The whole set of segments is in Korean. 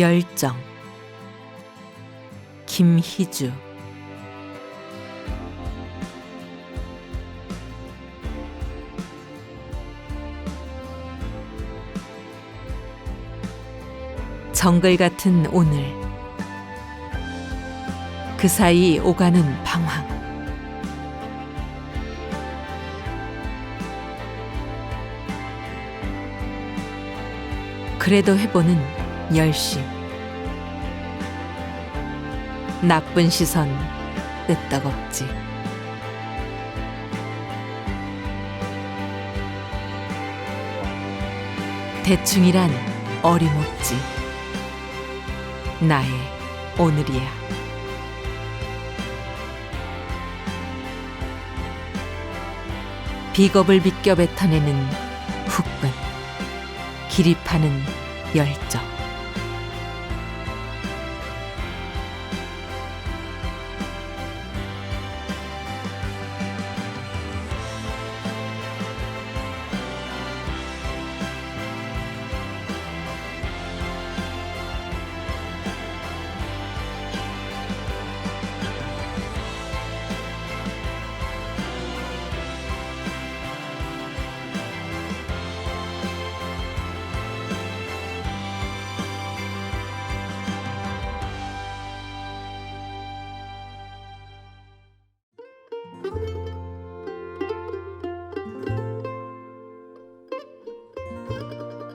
열정. 김희주. 정글 같은 오늘. 그 사이 오가는 방황. 그래도 해보는 열심 나쁜 시선 끄떡없지. 대충이란 어림없지. 나의 오늘이야. 비겁을 비껴 뱉어내는 후끈 기립하는 열정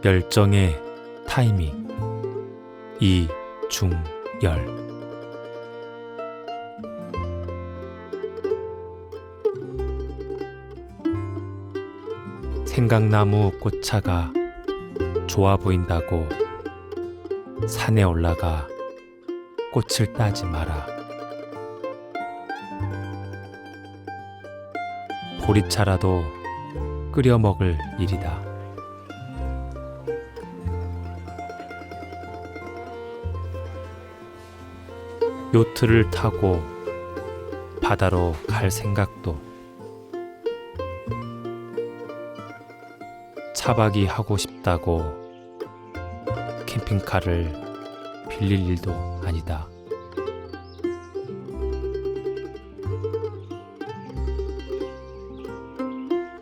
열정의 타이밍 이중열 생강나무 꽃차가 좋아 보인다고 산에 올라가 꽃을 따지 마라. 보리차라도 끓여 먹을 일이다. 요트를 타고 바다로 갈 생각도 차박이 하고 싶다고 캠핑카를 빌릴 일도 아니다.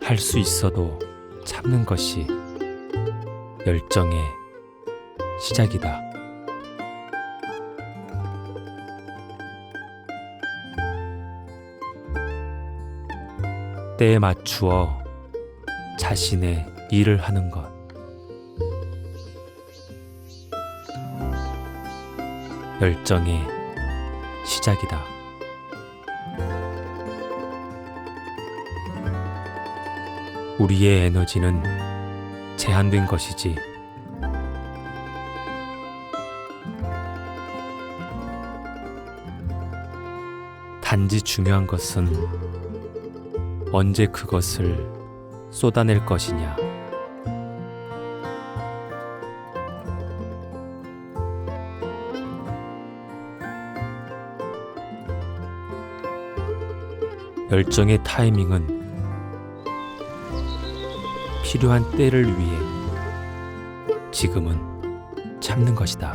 할 수 있어도 참는 것이 열정의 시작이다. 때에 맞추어 자신의 일을 하는 것. 열정의 시작이다. 우리의 에너지는 제한된 것이지. 단지 중요한 것은 언제 그것을 쏟아낼 것이냐. 열정의 타이밍은 필요한 때를 위해 지금은 참는 것이다.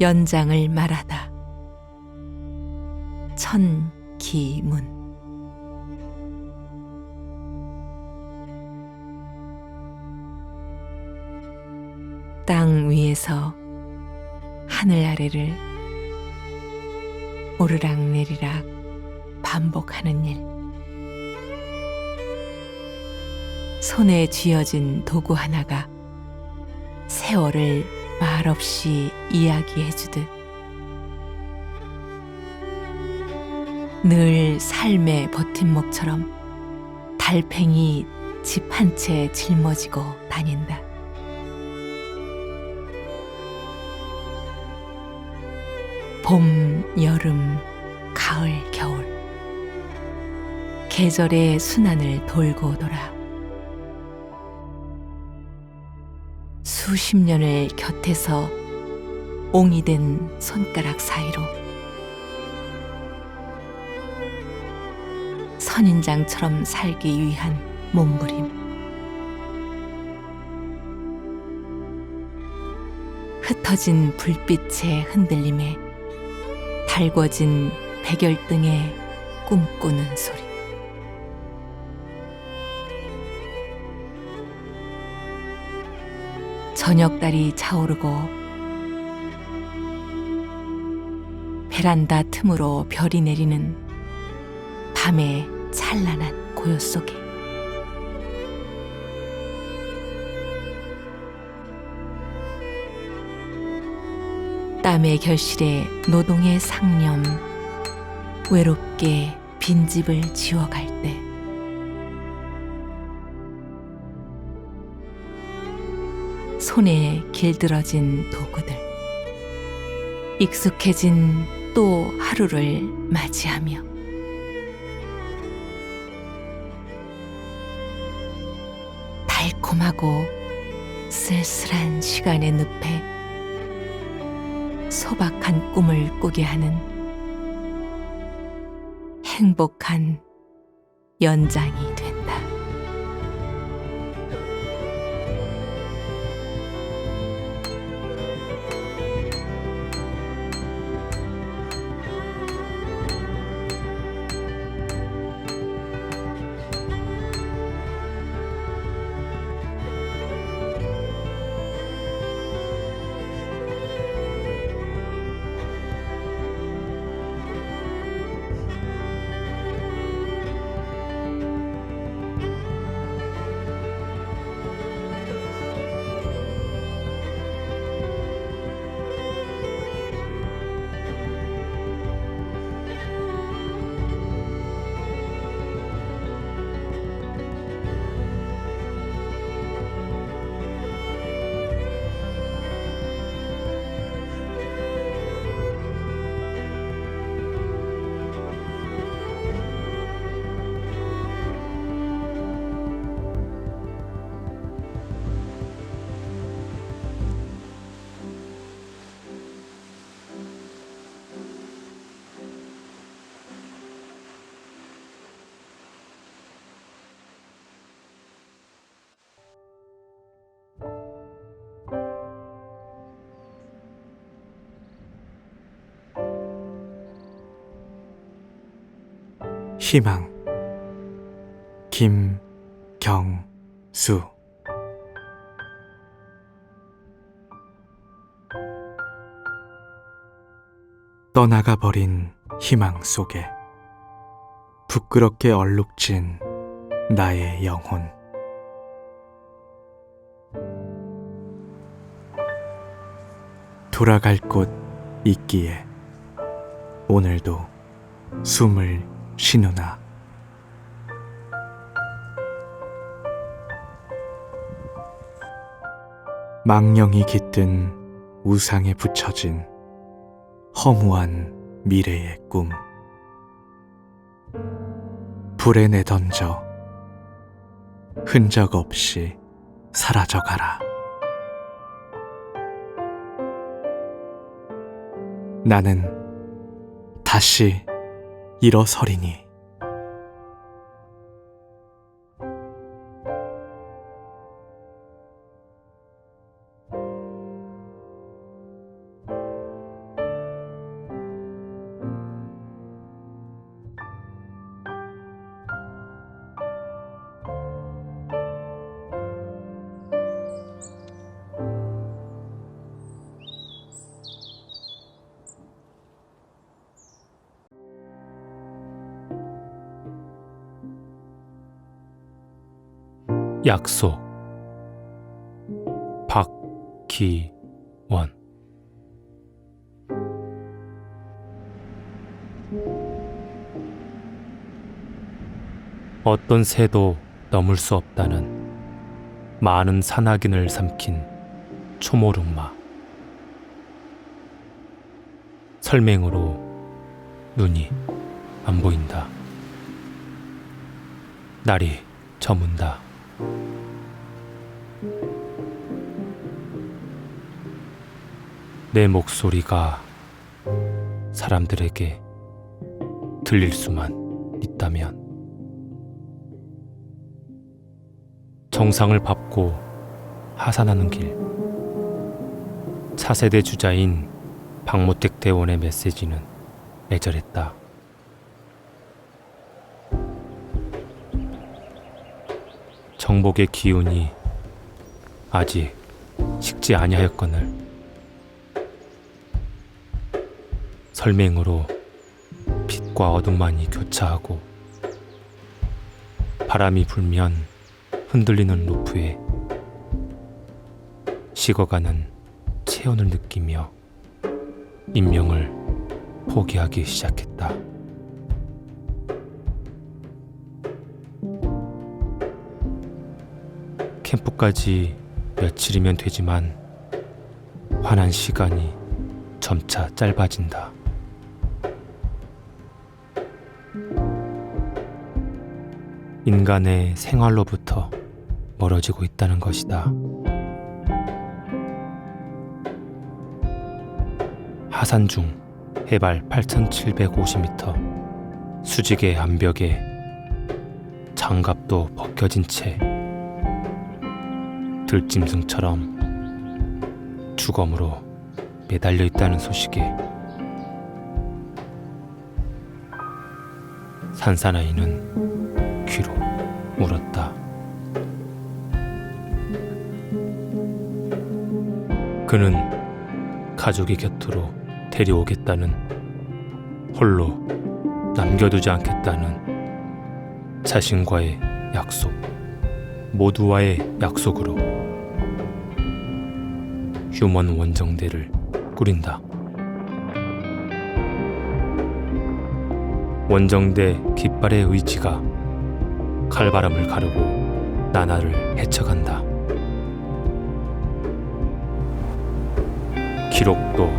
연장을 말하다. 천기문 땅 위에서 하늘 아래를 오르락내리락 반복하는 일. 손에 쥐어진 도구 하나가 세월을 말없이 이야기해 주듯 늘 삶의 버팀목처럼 달팽이 집 한 채 짊어지고 다닌다. 봄, 여름, 가을, 겨울. 계절의 순환을 돌고 돌아 수십 년을 곁에서 옹이 된 손가락 사이로 선인장처럼 살기 위한 몸부림. 흩어진 불빛의 흔들림에 달궈진 백열등의 꿈꾸는 소리. 저녁달이 차오르고 베란다 틈으로 별이 내리는 밤의 찬란한 고요 속에. 땀의 결실에 노동의 상념 외롭게 빈집을 지워갈 손에 길들어진 도구들. 익숙해진 또 하루를 맞이하며. 달콤하고 쓸쓸한 시간의 늪에 소박한 꿈을 꾸게 하는 행복한 연장이 된 희망. 김경수. 떠나가 버린 희망 속에 부끄럽게 얼룩진 나의 영혼. 돌아갈 곳 있기에 오늘도 숨을 쉬누나 망령이 깃든 우상에 붙여진 허무한 미래의 꿈. 불에 내던져 흔적 없이 사라져가라. 나는 다시 일어서리니 약속 박기원 어떤 새도 넘을 수 없다는 많은 산악인을 삼킨 초모름마 설맹으로 눈이 안 보인다. 날이 저문다. 내 목소리가 사람들에게 들릴 수만 있다면 정상을 밟고 하산하는 길 차세대 주자인 박모택 대원의 메시지는 애절했다. 정복의 기운이 아직 식지 아니하였거늘 설맹으로 빛과 어둠만이 교차하고 바람이 불면 흔들리는 루프에 식어가는 체온을 느끼며 인명을 포기하기 시작했다. 캠프까지 며칠이면 되지만 환한 시간이 점차 짧아진다. 인간의 생활로부터 멀어지고 있다는 것이다. 하산 중 해발 8,750m 수직의 암벽에 장갑도 벗겨진 채 들짐승처럼 주검으로 매달려 있다는 소식에 산사나이는 귀로 물었다. 그는 가족의 곁으로 데려오겠다는 홀로 남겨두지 않겠다는 자신과의 약속, 모두와의 약속으로 휴먼 원정대를 꾸린다. 원정대 깃발의 의지가 칼바람을 가르고 나날을 헤쳐간다. 기록도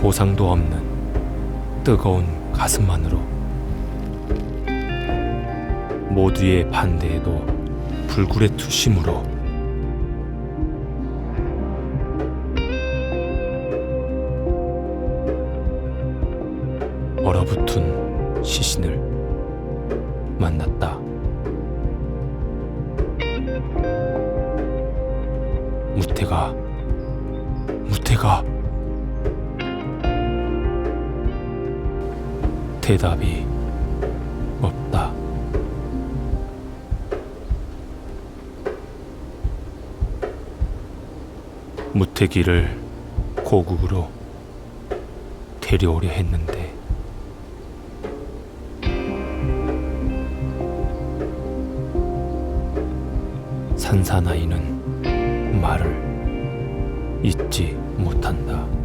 보상도 없는 뜨거운 가슴만으로 모두의 반대에도 불굴의 투심으로 대답이 없다. 무태기를 고국으로 데려오려 했는데 산사나이는 말을 잊지 못한다.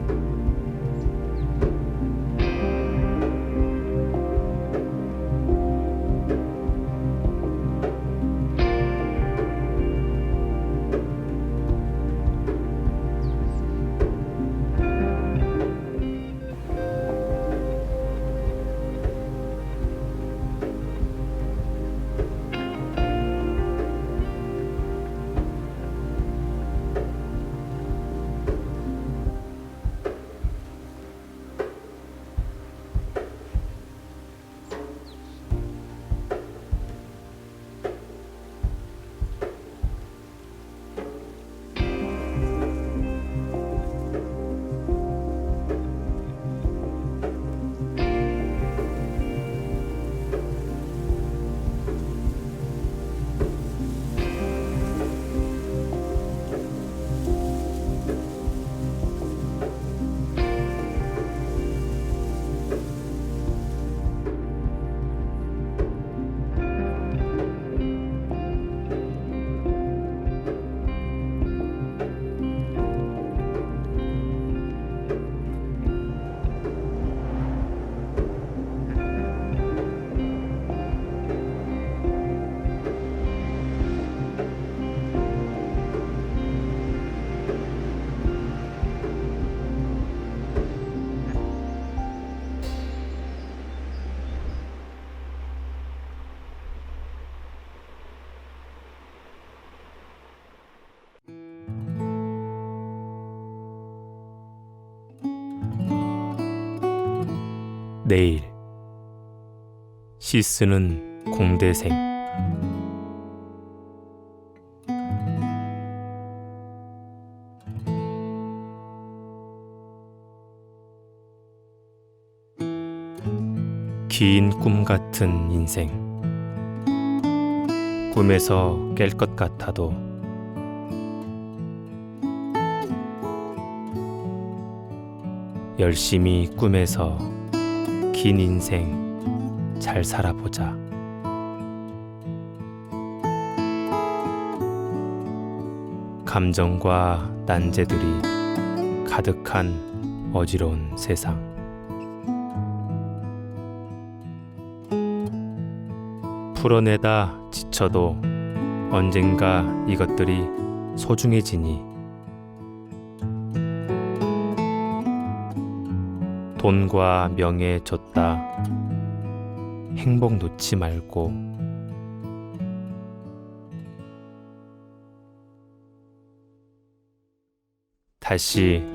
내일. 시 쓰는 공대생. 긴 꿈 같은 인생. 꿈에서 깰 것 같아도. 열심히 꿈에서 긴 인생 잘 살아보자. 감정과 난제들이 가득한 어지러운 세상. 풀어내다 지쳐도 언젠가 이것들이 소중해지니 돈과 명예 줬다 행복 놓지 말고 다시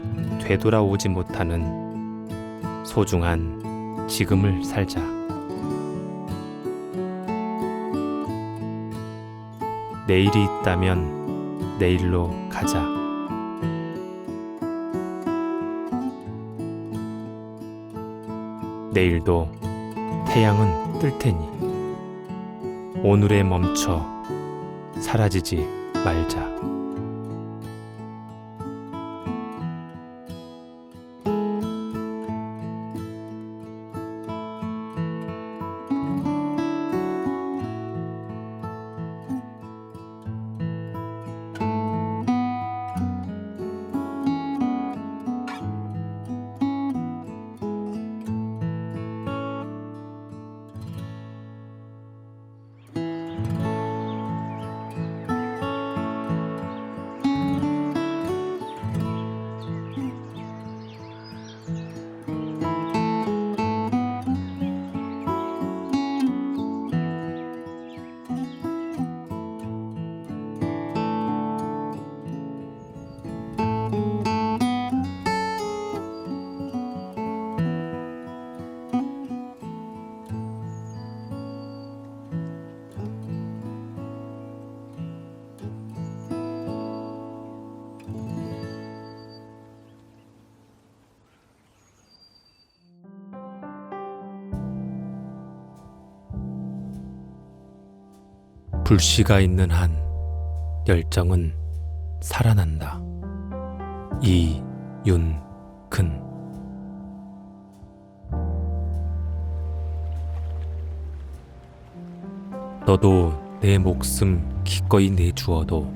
되돌아오지 못하는 소중한 지금을 살자. 내일이 있다면 내일로 가자. 내일도 태양은 뜰 테니 오늘에 멈춰 사라지지 말자. 불씨가 있는 한 열정은 살아난다. 이윤근 너도 내 목숨 기꺼이 내주어도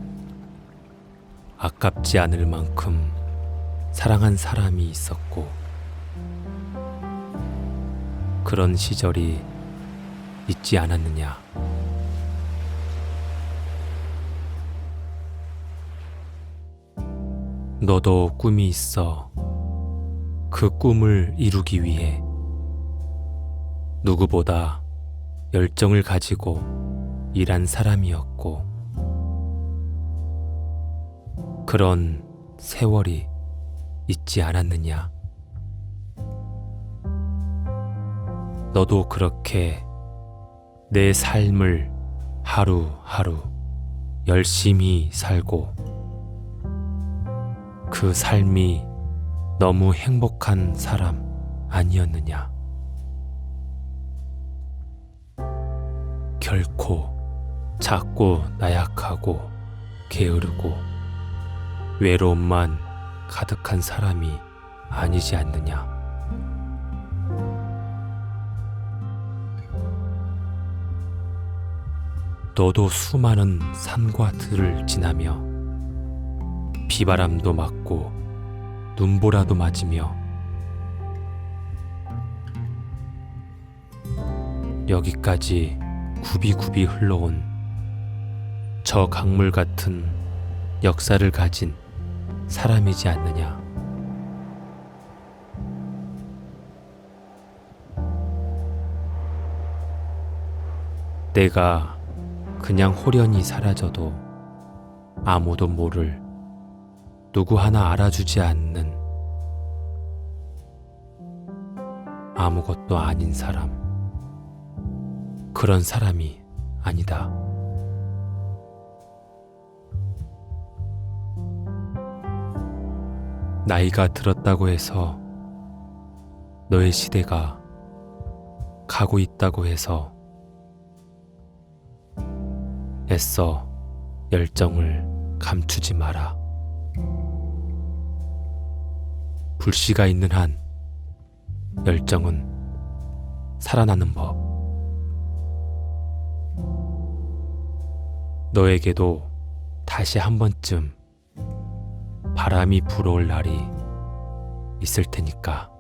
아깝지 않을 만큼 사랑한 사람이 있었고 그런 시절이 있지 않았느냐. 너도 꿈이 있어. 그 꿈을 이루기 위해 누구보다 열정을 가지고 일한 사람이었고, 그런 세월이 있지 않았느냐. 너도 그렇게 내 삶을 하루하루 열심히 살고, 그 삶이 너무 행복한 사람 아니었느냐? 결코 작고 나약하고 게으르고 외로움만 가득한 사람이 아니지 않느냐? 너도 수많은 산과 들을 지나며 비바람도 맞고 눈보라도 맞으며 여기까지 굽이굽이 흘러온 저 강물 같은 역사를 가진 사람이지 않느냐. 내가 그냥 호련히 사라져도 아무도 모를 누구 하나 알아주지 않는 아무것도 아닌 사람. 그런 사람이 아니다. 나이가 들었다고 해서 너의 시대가 가고 있다고 해서 애써 열정을 감추지 마라. 불씨가 있는 한 열정은 살아나는 법. 너에게도 다시 한 번쯤 바람이 불어올 날이 있을 테니까.